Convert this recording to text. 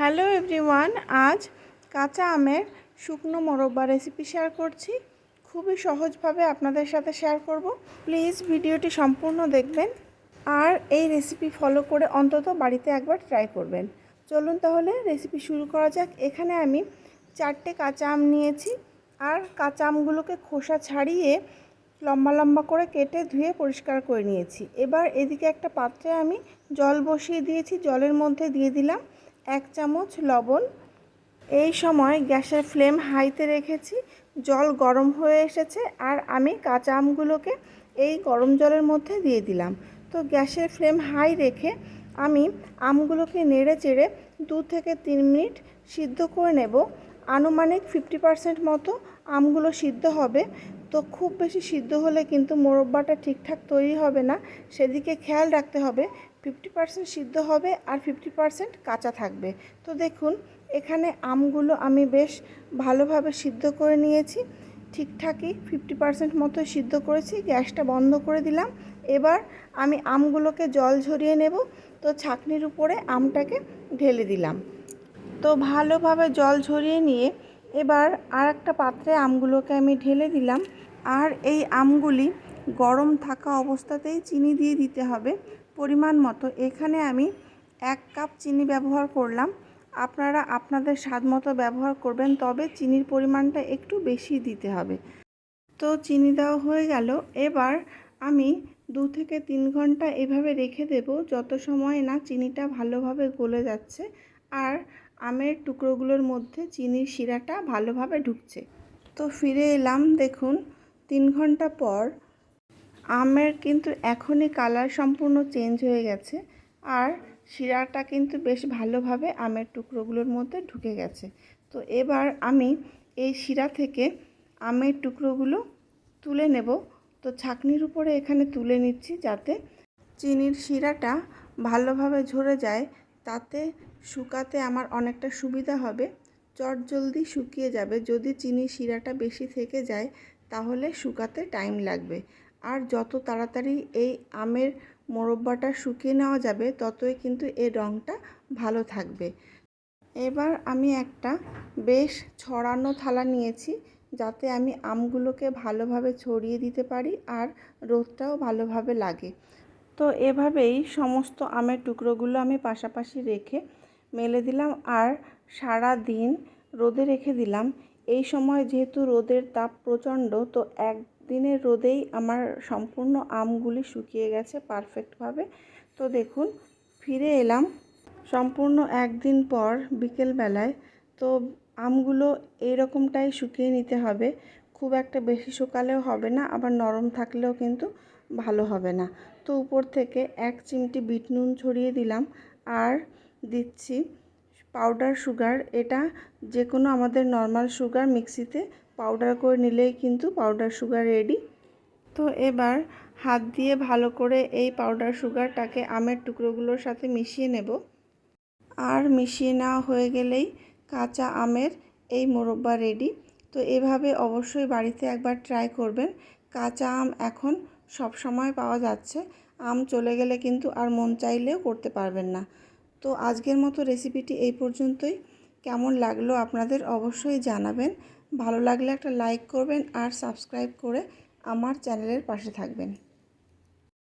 Hello everyone, আজ কাঁচা আমের শুকনো মোরব্বা রেসিপি শেয়ার করছি। খুবই সহজভাবে আপনাদের সাথে শেয়ার করব। প্লিজ ভিডিওটি সম্পূর্ণ দেখবেন আর এই রেসিপি ফলো করে অন্তত বাড়িতে একবার ট্রাই করবেন। চলুন তাহলে রেসিপি শুরু করা যাক। এখানে আমি চারটে কাঁচা আম নিয়েছি আর কাঁচা আমগুলোকে খোসা ছাড়িয়ে লম্বা লম্বা করে কেটে ধুয়ে পরিষ্কার করে নিয়েছি। এবার এদিকে একটা পাত্রে আমি জল বসিয়ে দিয়েছি। জলের মধ্যে দিয়ে দিলাম। এক চামচ লবণ। এই সময় গ্যাসের ফ্লেম হাইতে রেখেছি। জল গরম হয়ে এসেছে আর আমি কাঁচা আমগুলোকে এই গরম জলের মধ্যে দিয়ে দিলাম। তো গ্যাসের ফ্লেম হাই রেখে আমি আমগুলোকে নেড়ে চেড়ে দু থেকে তিন মিনিট সিদ্ধ করে নেব। আনুমানিক ফিফটি পার্সেন্ট মতো আমগুলো সিদ্ধ হবে। তো খুব বেশি সিদ্ধ হলে কিন্তু মোরব্বাটা ঠিকঠাক তৈরি হবে না। সেদিকে খেয়াল রাখতে হবে। ফিফটি পার্সেন্ট সিদ্ধ হবে আর ফিফটি পার্সেন্ট কাঁচা থাকবে। তো দেখুন, এখানে আমগুলো আমি বেশ ভালোভাবে সিদ্ধ করে নিয়েছি। ঠিকঠাকই ফিফটি পার্সেন্ট মতো সিদ্ধ করেছি, গ্যাসটা বন্ধ করে দিলাম। এবার আমি আমগুলোকে জল ঝরিয়ে নেব, তো ছাকনির উপরে আমটাকে ঢেলে দিলাম। তো ভালোভাবে জল ঝরিয়ে নিয়ে এবার আর একটা পাত্রে আমগুলোকে আমি ঢেলে দিলাম। আর এই আমগুলি গরম থাকা অবস্থাতেই চিনি দিয়ে দিতে হবে। পরিমাণ মতো এখানে আমি এক কাপ চিনি ব্যবহার করলাম। আপনারা আপনাদের স্বাদ মতো ব্যবহার করবেন, তবে চিনির পরিমাণটা একটু বেশি দিতে হবে। তো চিনি দেওয়া হয়ে গেল। এবার আমি দু থেকে তিন ঘণ্টা এভাবে রেখে দেব, যত সময় না চিনিটা ভালোভাবে গলে যাচ্ছে আর আমের টুকরোগুলোর মধ্যে চিনির শিরাটা ভালোভাবে ঢুকছে। তো ফিরে এলাম, দেখুন, তিন ঘণ্টা পর আমের কিন্তু এখনই কালার সম্পূর্ণ চেঞ্জ হয়ে গেছে। আর শিরাটা কিন্তু বেশ ভালোভাবে আমের টুকরোগুলোর মধ্যে ঢুকে গেছে। তো এবার আমি এই শিরা থেকে আমের টুকরোগুলো তুলে নেব। তো ছাকনির উপরে এখানে তুলে নিচ্ছি যাতে চিনির শিরাটা ভালোভাবে ঝরে যায়। তাতে শুকাতে আমার অনেকটা সুবিধা হবে। চট জলদি শুকিয়ে যাবে। যদি চিনির শিরাটা বেশি থেকে যায়, তাহলে শুকাতে টাইম লাগবে। আর যত তাড়াতাড়ি এই আমের মোরব্বাটা শুকিয়ে নেওয়া যাবে, ততই কিন্তু এর রঙটা ভালো থাকবে। এবার আমি একটা বেশ ছড়ানো থালা নিয়েছি, যাতে আমি আমগুলোকে ভালোভাবে ছড়িয়ে দিতে পারি আর রোদটাও ভালোভাবে লাগে। তো এভাবেই সমস্ত আমের টুকরোগুলো আমি পাশাপাশি রেখে মেলে দিলাম আর সারা দিন রোদে রেখে দিলাম। এই সময় যেহেতু রোদের তাপ প্রচণ্ড, তো একদিনের রোদেই আমার সম্পূর্ণ আমগুলি শুকিয়ে গেছে পারফেক্টভাবে। তো দেখুন, ফিরে এলাম সম্পূর্ণ একদিন পর বিকেলবেলায়। তো আমগুলো এইরকমটাই শুকিয়ে নিতে হবে। খুব একটা বেশি শুকালেও হবে না, আবার নরম থাকলেও কিন্তু ভালো হবে না। তো উপর থেকে এক চিমটি বিট নুন ছড়িয়ে দিলাম আর দিচ্ছি পাউডার সুগার এটা যে কোনো আমাদের নর্মাল সুগার মিক্সিতে পাউডার করে নিলেই কিন্তু পাউডার সুগার রেডি তো এবার হাত দিয়ে ভালো করে এই পাউডার সুগারটাকে আমের টুকরোগুলোর সাথে মিশিয়ে নেব। আর মিশিয়ে নেওয়া হয়ে গেলেই কাঁচা আমের এই মোরব্বা রেডি তো এভাবে অবশ্যই বাড়িতে একবার ট্রাই করবেন। কাঁচা আম এখন সব সময় পাওয়া যাচ্ছে। আম চলে গেলে কিন্তু আর মন চাইলেও করতে পারবেন না। তো আজকের মতো রেসিপিটি এই পর্যন্তই। কেমন লাগল আপনাদের অবশ্যই জানাবেন। ভালো লাগলে একটা লাইক করবেন আর সাবস্ক্রাইব করে আমার চ্যানেলের পাশে থাকবেন।